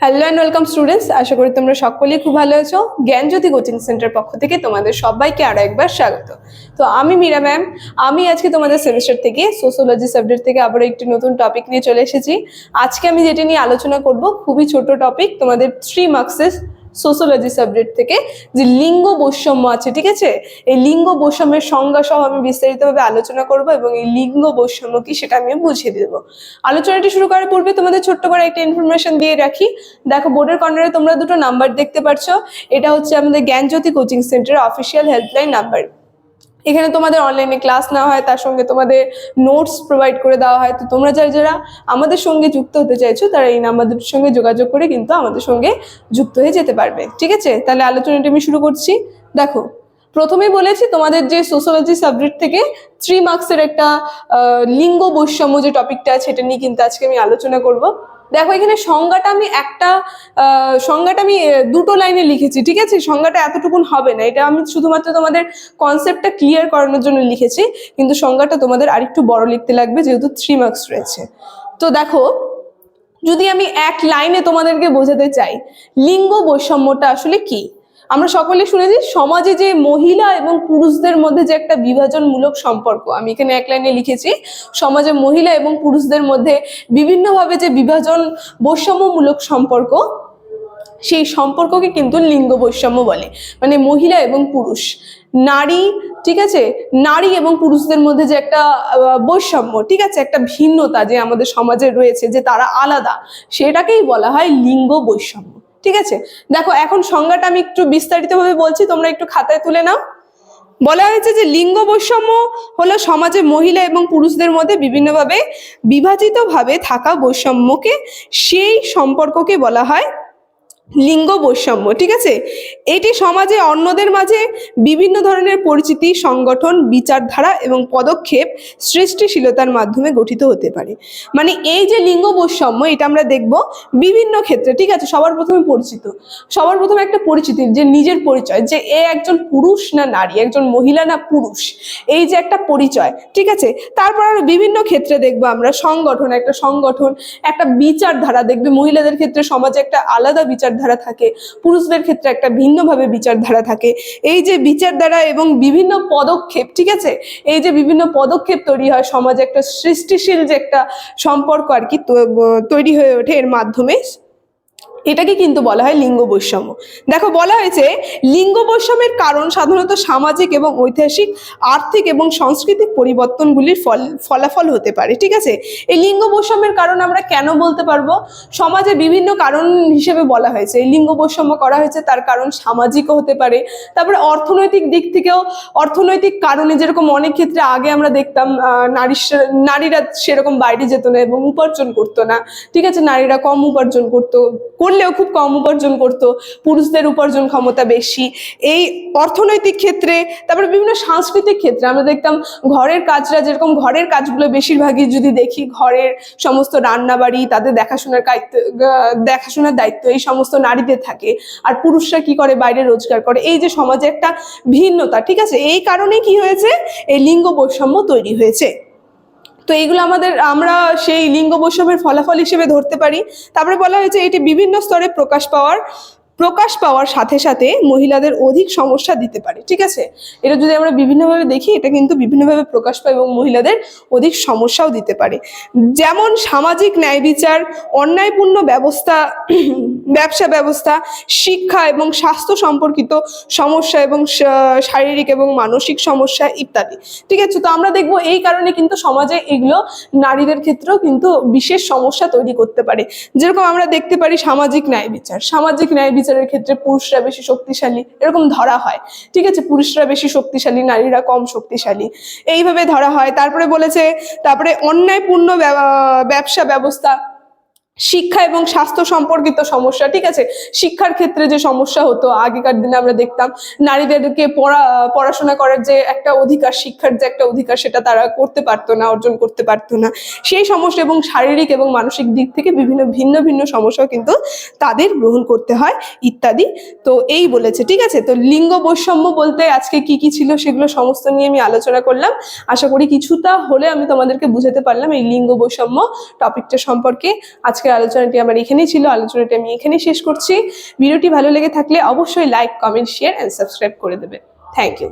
Hello and welcome students আশা করি তোমরা সকলেই খুব ভালো আছো। জ্ঞানজ্যোতি কোচিং সেন্টার পক্ষ থেকে তোমাদের সবাইকে আরও একবার স্বাগত। তো আমি মীরা ম্যাম আমি আজকে তোমাদের সেমিস্টার থেকে সোশ্যোলজি সাবজেক্ট থেকে আবারও একটি নতুন টপিক নিয়ে চলে এসেছি। আজকে আমি যেটা নিয়ে আলোচনা করব, খুবই ছোট টপিক তোমাদের থ্রি মার্কসের সোশ্যোলজি সাবজেক্ট থেকে যে লিঙ্গ বৈষম্য আছে, ঠিক আছে? এই লিঙ্গ বৈষম্যের সংজ্ঞা সহ আমি বিস্তারিতভাবে আলোচনা করব এবং এই লিঙ্গ বৈষম্য কি সেটা আমি বুঝিয়ে দেব। আলোচনাটি শুরু করার পূর্বে তোমাদের ছোট্ট করে একটা ইনফরমেশন দিয়ে রাখি। দেখো বোর্ডের কর্নারে তোমরা দুটো নাম্বার দেখতে পাচ্ছ এটা হচ্ছে আমাদের জ্ঞানজ্যোতি কোচিং সেন্টারের অফিসিয়াল হেল্পলাইন নাম্বার এখানে তোমাদের অনলাইনে ক্লাস নেওয়া হয়, তার সঙ্গে তোমাদের নোটস প্রোভাইড করে দেওয়া হয়। তো তোমরা যারা যারা আমাদের সঙ্গে যুক্ত হতে চাইছো, তারা এই নাম্বার সঙ্গে যোগাযোগ করে কিন্তু আমাদের সঙ্গে যুক্ত হয়ে যেতে পারবে। ঠিক আছে? তাহলে আলোচনাটি আমি শুরু করছি। দেখো প্রথমেই বলেছি তোমাদের যে সোশ্যোলজি সাবজেক্ট থেকে থ্রি মার্কসের একটা লিঙ্গ বৈষম্য যে টপিকটা আছে, এটা নিয়ে কিন্তু আজকে আমি আলোচনা করব। দেখো, এখানে সংজ্ঞাটা আমি একটা সংজ্ঞাটা আমি দুটো লাইনে লিখেছি, ঠিক আছে? সংজ্ঞাটা এতটুকুন হবে না। এটা আমি শুধুমাত্র তোমাদের কনসেপ্টটা ক্লিয়ার করানোর জন্য লিখেছি, কিন্তু সংজ্ঞাটা তোমাদের আরেকটু বড় লিখতে লাগবে, যেহেতু থ্রি মার্কস রয়েছে। তো দেখো, যদি আমি এক লাইনে তোমাদেরকে বোঝাতে চাই, লিঙ্গ বৈষম্যটা আসলে কি? আমরা সকলে শুনেছি, সমাজে যে মহিলা এবং পুরুষদের মধ্যে যে একটা বিভাজনমূলক সম্পর্ক, আমি এখানে এক লাইনে লিখেছি, সমাজে মহিলা এবং পুরুষদের মধ্যে বিভিন্নভাবে যে বিভাজন বৈষম্যমূলক সম্পর্ক, সেই সম্পর্ককে কিন্তু লিঙ্গ বৈষম্য বলে। মানে মহিলা এবং পুরুষ। নারী, ঠিক আছে? নারী এবং পুরুষদের মধ্যে যে একটা বৈষম্য, ঠিক আছে? একটা ভিন্নতা যে আমাদের সমাজে রয়েছে, যে তারা আলাদা, সেটাকেই বলা হয় লিঙ্গ বৈষম্য। ঠিক আছে? দেখো, এখন সংজ্ঞাটা আমি একটু বিস্তারিতভাবে বলছি, তোমরা একটু খাতায় তুলে নাও। বলা হয়েছে যে লিঙ্গ বৈষম্য হলো সমাজে মহিলা এবং পুরুষদের মধ্যে বিভিন্নভাবে বিভাজিতভাবে থাকা বৈষম্যকে সেই সম্পর্ককে বলা হয় লিঙ্গ বৈষম্য, ঠিক আছে? এটি সমাজে অন্যদের মাঝে বিভিন্ন ধরনের পরিচিতি, সংগঠন, বিচারধারা এবং পদক্ষেপ সৃষ্টিশীলতার মাধ্যমে গঠিত হতে পারে। মানে এই যে লিঙ্গ বৈষম্য, এটা আমরা দেখব বিভিন্ন ক্ষেত্রে, ঠিক আছে? সবার প্রথমে পরিচিত। সবার প্রথমে একটা পরিচিতি, যে নিজের পরিচয়, যে এ একজন পুরুষ না নারী, একজন মহিলা না পুরুষ, এই যে একটা পরিচয়, ঠিক আছে? তারপর আরও বিভিন্ন ক্ষেত্রে দেখব আমরা সংগঠন, একটা সংগঠন, একটা বিচারধারা, দেখবে মহিলাদের ক্ষেত্রে সমাজে একটা আলাদা বিচারধারা থাকে, পুরুষদের ক্ষেত্রে একটা ভিন্নভাবে বিচারধারা থাকে। এই যে বিচারধারা এবং বিভিন্ন পদক্ষেপ, ঠিক আছে? এই যে বিভিন্ন পদক্ষেপ তৈরি হয় সমাজে একটা সৃষ্টিশীল যে একটা সম্পর্ক আর কি তৈরি হয়ে ওঠে এর মাধ্যমে। এটাকে কিন্তু বলা হয় লিঙ্গ বৈষম্য। দেখো, বলা হয়েছে লিঙ্গ বৈষম্যের কারণ সাধারণত সামাজিক এবং ঐতিহাসিক, আর্থিক এবং সাংস্কৃতিক পরিবর্তনগুলির ফল, ফলাফল হতে পারে, ঠিক আছে? এই লিঙ্গ বৈষম্যের কারণ আমরা কেন বলতে পারব? সমাজে বিভিন্ন কারণ হিসেবে বলা হয়েছে। এই লিঙ্গ বৈষম্য করা হয়েছে, তার কারণ সামাজিকও হতে পারে। তারপরে অর্থনৈতিক দিক থেকেও, অর্থনৈতিক কারণে যেরকম অনেক ক্ষেত্রে আগে আমরা দেখতাম নারী নারীরা সেরকম বাইরে যেত না এবং উপার্জন করতো না, ঠিক আছে? নারীরা কম উপার্জন করতো করলেও খুব কম উপার্জন করতো, পুরুষদের উপার্জন ক্ষমতা বেশি। এই অর্থনৈতিক ক্ষেত্রে, তারপরে বিভিন্ন সাংস্কৃতিক ক্ষেত্রে আমরা দেখতাম ঘরের কাজরা যেরকম ঘরের কাজগুলো বেশিরভাগই যদি দেখি ঘরের সমস্ত রান্নাবাড়ি, তাদের দেখাশোনার দেখাশোনার দায়িত্ব, এই সমস্ত নারীদের থাকে। আর পুরুষরা কি করে? বাইরে রোজগার করে। এই যে সমাজে একটা ভিন্নতা, ঠিক আছে? এই কারণে কি হয়েছে? এই লিঙ্গ বৈষম্য তৈরি হয়েছে। তো এইগুলো আমাদের, আমরা সেই লিঙ্গ বৈষম্যের ফলাফল হিসেবে ধরতে পারি। তারপরে বলা হয়েছে এটি বিভিন্ন স্তরে প্রকাশ পাওয়ার প্রকাশ পাওয়ার সাথে সাথে মহিলাদের অধিক সমস্যা দিতে পারে, ঠিক আছে? এটা যদি আমরা বিভিন্নভাবে দেখি, এটা কিন্তু বিভিন্নভাবে প্রকাশ পায় এবং মহিলাদের অধিক সমস্যাও দিতে পারে। যেমন সামাজিক ন্যায় বিচার, অন্যায়পূর্ণ ব্যবস্থা, ব্যবসা ব্যবস্থা, শিক্ষা এবং স্বাস্থ্য সম্পর্কিত সমস্যা এবং শারীরিক এবং মানসিক সমস্যা ইত্যাদি, ঠিক আছে? তো আমরা দেখব এই কারণে কিন্তু সমাজে এগুলো নারীদের ক্ষেত্রেও কিন্তু বিশেষ সমস্যা তৈরি করতে পারে। যেরকম আমরা দেখতে পারি সামাজিক ন্যায় বিচার, সামাজিক ন্যায় বিচারের ক্ষেত্রে পুরুষরা বেশি শক্তিশালী, এরকম ধরা হয়। ঠিক আছে, পুরুষরা বেশি শক্তিশালী, নারীরা কম শক্তিশালী। এইভাবে ধরা হয়। তারপরে বলেছে, তারপরে অন্যায়পূর্ণ ব্যব- ব্যবসা ব্যবস্থা শিক্ষা এবং স্বাস্থ্য সম্পর্কিত সমস্যা, ঠিক আছে? শিক্ষার ক্ষেত্রে যে সমস্যা হতো, আগেকার দিনে আমরা দেখতাম নারীদেরকে পড়া, পড়াশোনা করার যে একটা অধিকার, শিক্ষার যে একটা অধিকার, সেটা তারা করতে পারতো না, অর্জন করতে পারতো না। সেই সমস্যা এবং শারীরিক এবং মানসিক দিক থেকে বিভিন্ন, ভিন্ন ভিন্ন সমস্যাও কিন্তু তাদের গ্রহণ করতে হয়, ইত্যাদি। তো এই বলেছে, ঠিক আছে? তো লিঙ্গ বৈষম্য বলতে আজকে কি কি ছিল সেগুলো সমস্ত নিয়ে আমি আলোচনা করলাম। আশা করি কিছুটা হলে আমি তোমাদেরকে বুঝাতে পারলাম এই লিঙ্গ বৈষম্য টপিকটা সম্পর্কে। আজকে আজকের আলোচনাটি আমার এখানেই ছিল। আলোচনাটি আমি এখানেই শেষ করছি। ভিডিওটি ভালো লেগে থাকলে অবশ্যই like comment share and subscribe করে দেবে। Thank you